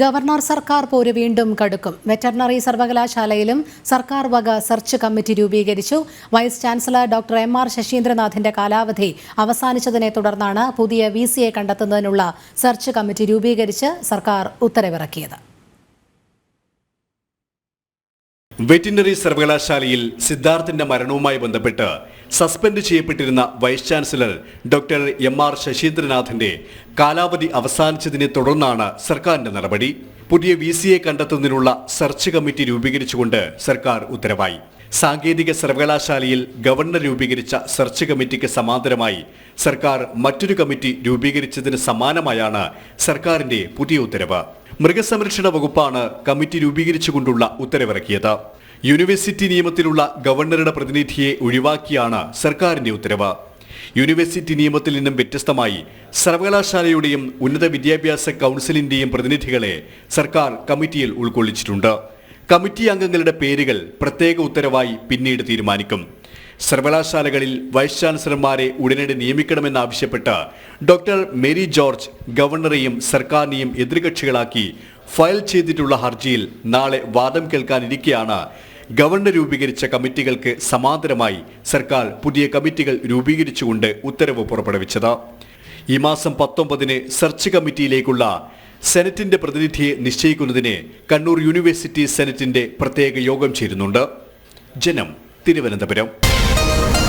Governor സർക്കാർ പോര് വീണ്ടും കടുക്കും. വെറ്ററിനറി സർവകലാശാലയിലും സർക്കാർ വക സെർച്ച് കമ്മിറ്റി രൂപീകരിച്ചു. Vice chancellor doctor M R ശശീന്ദ്രനാഥിന്റെ കാലാവധി അവസാനിച്ചതിനെ തുടർന്നാണ് പുതിയ വി കണ്ടെത്തുന്നതിനുള്ള സെർച്ച് കമ്മിറ്റി രൂപീകരിച്ച് സർക്കാർ ഉത്തരവിറക്കിയത്. വെറ്റിനറി സർവകലാശാലയിൽ സിദ്ധാർത്ഥിന്റെ മരണവുമായി ബന്ധപ്പെട്ട് suspend ചെയ്യപ്പെട്ടിരുന്ന vice chancellor doctor M R ശശീന്ദ്രനാഥിന്റെ കാലാവധി അവസാനിച്ചതിനെ തുടർന്നാണ് സർക്കാരിന്റെ നടപടി. പുതിയ വി സിയെ കണ്ടെത്തുന്നതിനുള്ള സെർച്ച് കമ്മിറ്റി രൂപീകരിച്ചുകൊണ്ട് സർക്കാർ ഉത്തരവായി. സാങ്കേതിക സർവകലാശാലയിൽ ഗവർണർ രൂപീകരിച്ച സെർച്ച് കമ്മിറ്റിക്ക് സമാന്തരമായി സർക്കാർ മറ്റൊരു കമ്മിറ്റി രൂപീകരിച്ചതിന് സമാനമായാണ് സർക്കാരിന്റെ പുതിയ ഉത്തരവ്. മൃഗസംരക്ഷണ വകുപ്പാണ് കമ്മിറ്റി രൂപീകരിച്ചുകൊണ്ടുള്ള ഉത്തരവിറക്കിയത്. യൂണിവേഴ്സിറ്റി നിയമത്തിലുള്ള ഗവർണറുടെ പ്രതിനിധിയെ ഒഴിവാക്കിയാണ് സർക്കാരിന്റെ ഉത്തരവ്. യൂണിവേഴ്സിറ്റി നിയമത്തിൽ നിന്നും വ്യത്യസ്തമായി സർവകലാശാലയുടെയും ഉന്നത വിദ്യാഭ്യാസ കൗൺസിലിന്റെയും പ്രതിനിധികളെ സർക്കാർ കമ്മിറ്റിയിൽ ഉൾക്കൊള്ളിച്ചിട്ടുണ്ട്. കമ്മിറ്റി അംഗങ്ങളുടെ പേരുകൾ പ്രത്യേക ഉത്തരവായി പിന്നീട് തീരുമാനിക്കും. സർവകലാശാലകളിൽ വൈസ് ചാൻസലർമാരെ ഉടനടി നിയമിക്കണമെന്നാവശ്യപ്പെട്ട് ഡോക്ടർ മേരി ജോർജ് ഗവർണറെയും സർക്കാരിനെയും എതിർകക്ഷികളാക്കി ഫയൽ ചെയ്തിട്ടുള്ള ഹർജിയിൽ നാളെ വാദം കേൾക്കാനിരിക്കെയാണ്. ഗവർണർ രൂപീകരിച്ച കമ്മിറ്റികൾക്ക് സമാന്തരമായി സർക്കാർ പുതിയ കമ്മിറ്റികൾ രൂപീകരിച്ചുകൊണ്ട് ഉത്തരവ് പുറപ്പെടുവിച്ചത്. ഈ മാസം പത്തൊമ്പതിന് സെർച്ച് കമ്മിറ്റിയിലേക്കുള്ള സെനറ്റിന്റെ പ്രതിനിധിയെ നിശ്ചയിക്കുന്നതിന് കണ്ണൂർ യൂണിവേഴ്സിറ്റി സെനറ്റിന്റെ പ്രത്യേക യോഗം ചേരുന്നുണ്ട്. ജനം തിരുവനന്തപുരം. you